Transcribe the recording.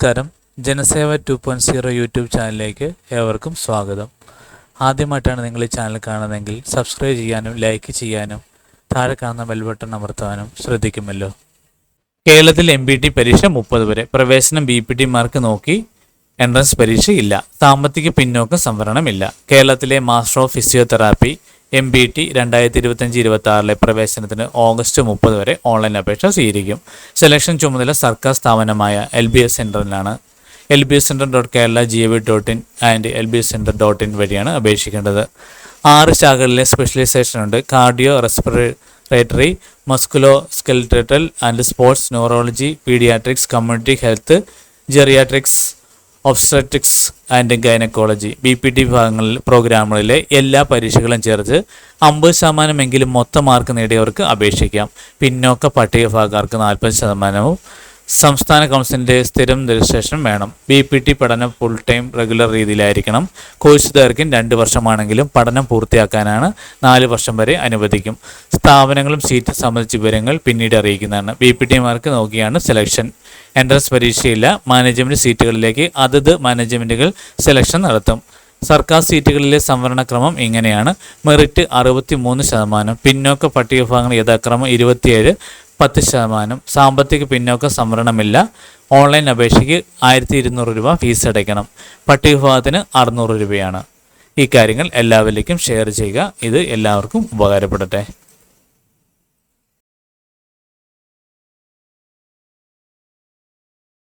നമസ്കാരം. Janaseva two point zero YouTube ചാനലിലേക്ക് ഏവർക്കും സ്വാഗതം. ആദ്യമായിട്ടാണ് നിങ്ങൾ ഈ ചാനൽ കാണുന്നതെങ്കിൽ സബ്സ്ക്രൈബ് ചെയ്യാനും ലൈക്ക് ചെയ്യാനും താഴെ കാണുന്ന ബെൽ ബട്ടൺ അമർത്താനും ശ്രദ്ധിക്കുമല്ലോ. കേരളത്തിൽ എം ബി ടി പരീക്ഷ മുപ്പത് വരെ. പ്രവേശനം ബി പി ടി മാർക്ക് നോക്കി എൻട്രൻസ് പരീക്ഷയില്ല. സാമ്പത്തിക പിന്നോക്കം സംവരണമില്ല. കേരളത്തിലെ master of physiotherapy M B T രണ്ടായിരത്തി ഇരുപത്തഞ്ച് ഇരുപത്തി ആറിലെ പ്രവേശനത്തിന് ഓഗസ്റ്റ് മുപ്പത് വരെ ഓൺലൈൻ അപേക്ഷ സ്വീകരിക്കും. സെലക്ഷൻ ചുമതല സർക്കാർ സ്ഥാപനമായ L B S സെന്ററിലാണ് L B S centre dot Kerala G V dot in and L B S centre dot in വഴിയാണ് അപേക്ഷിക്കേണ്ടത്. ആറ് ശാഖകളിലെ സ്പെഷ്യലൈസേഷൻ ഉണ്ട്. Cardio respiratory musculoskeletal and sports neurology paediatrics community health geriatrics obstetrics and gynaecology B P T വിഭാഗങ്ങളിൽ പ്രോഗ്രാമുകളിലെ എല്ലാ പരീക്ഷകളും ചേർത്ത് അമ്പത് ശതമാനമെങ്കിലും മൊത്തം മാർക്ക് നേടിയവർക്ക് അപേക്ഷിക്കാം. പിന്നോക്ക പട്ടിക പട്ടികഭാഗക്കാർക്ക് നാൽപ്പത് ശതമാനവും സംസ്ഥാന കൗൺസിലിന്റെ സ്ഥിരം രജിസ്ട്രേഷൻ വേണം. ബി പി ടി പഠനം ഫുൾ ടൈം റെഗുലർ രീതിയിലായിരിക്കണം. കോഴ്സ് ദൈർഘ്യം രണ്ട് വർഷമാണെങ്കിലും പഠനം പൂർത്തിയാക്കാനാണ് നാല് വർഷം വരെ അനുവദിക്കും. സ്ഥാപനങ്ങളും സീറ്റ് സംബന്ധിച്ച വിവരങ്ങൾ പിന്നീട് അറിയിക്കുന്നതാണ്. ബി പി ടി മാർക്ക് നോക്കിയാണ് സെലക്ഷൻ എൻട്രൻസ് പരീക്ഷയില്ല. മാനേജ്മെന്റ് സീറ്റുകളിലേക്ക് അതത് മാനേജ്മെന്റുകൾ സെലക്ഷൻ നടത്തും. സർക്കാർ സീറ്റുകളിലെ സംവരണക്രമം ഇങ്ങനെയാണ്. മെറിറ്റ് അറുപത്തി മൂന്ന് ശതമാനം. പിന്നോക്ക പട്ടികവിഭാഗങ്ങൾ യഥാക്രമം ഇരുപത്തിയേഴ്. പത്ത് ശതമാനം. സാമ്പത്തിക പിന്നോക്ക സംവരണമില്ല. ഓൺലൈൻ അപേക്ഷയ്ക്ക് ആയിരത്തി ഇരുന്നൂറ് രൂപ ഫീസ് അടയ്ക്കണം. പട്ടികവിഭാഗത്തിന് അറുന്നൂറ് രൂപയാണ്. ഈ കാര്യങ്ങൾ എല്ലാവരിലേക്കും ഷെയർ ചെയ്യുക. ഇത് എല്ലാവർക്കും ഉപകാരപ്പെടട്ടെ.